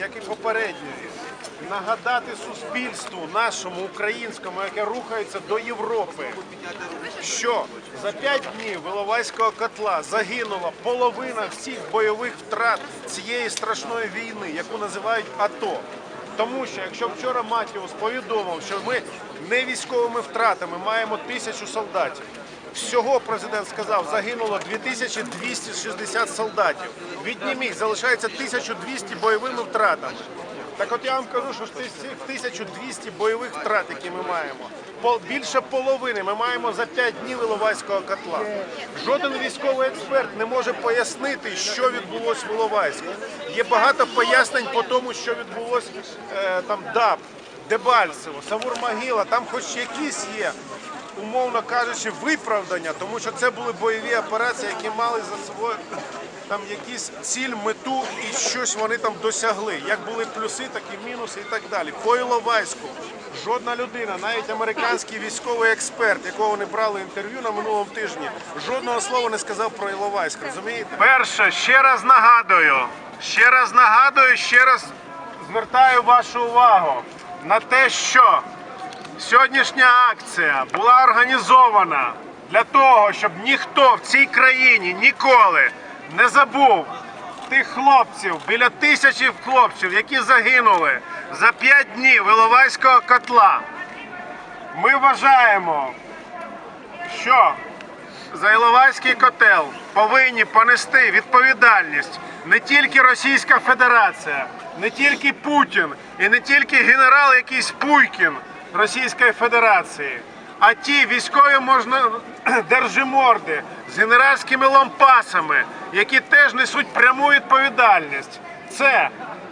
як і попередньої, нагадати суспільству нашому українському, яке рухається до Європи, що за п'ять днів Виловайського котла загинула половина всіх бойових втрат цієї страшної війни, яку називають АТО. Тому що якщо вчора Матіус повідомив, що ми не військовими втратами маємо тисячу солдатів. Всього президент сказав, загинуло 2260 солдатів. Відніміть, залишається 1200 бойовими втратами. Так от я вам кажу, що з цих 1200 бойових втрат, які ми маємо, більше половини ми маємо за 5 днів Іловайського котла. Жоден військовий експерт не може пояснити, що відбулося в Іловайську. Є багато пояснень по тому, що відбулося е, там ДАБ, Дебальцево, Савур-Могила, там хоч якісь є. Умовно кажучи, виправдання, тому що це були бойові операції, які мали за собою там якісь ціль, мету і щось вони там досягли. Як були плюси, так і мінуси і так далі. По Іловайську жодна людина, навіть американський військовий експерт, якого вони брали інтерв'ю на минулому тижні, жодного слова не сказав про Іловайськ. Розумієте? Перше, ще раз нагадую, ще раз нагадую, ще раз звертаю вашу увагу на те, що Сьогоднішня акція була організована для того, щоб ніхто в цій країні ніколи не забув тих хлопців, біля тисячі хлопців, які загинули за п'ять днів Іловайського котла. Ми вважаємо, що за Іловайський котел повинні понести відповідальність не тільки Російська Федерація, не тільки Путін і не тільки генерал якийсь Пуйкін Російської Федерації, а ті військові можна держиморди з генеральськими лампасами, які теж несуть пряму відповідальність. Це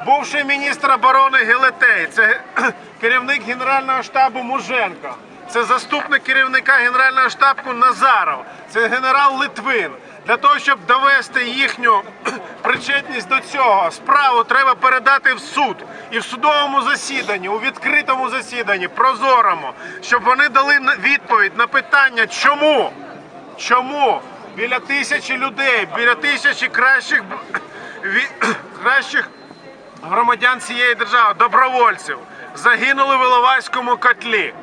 бувший міністр оборони Гелетей, це керівник Генерального штабу Муженко. Це заступник керівника Генерального штабу Назаров, це генерал Литвин. Для того, щоб довести їхню причетність до цього, справу треба передати в суд і в судовому засіданні, у відкритому засіданні, прозорому, щоб вони дали відповідь на питання, чому, чому біля тисячі людей, біля тисячі кращих, кращих громадян цієї держави, добровольців, загинули в Іловайському котлі.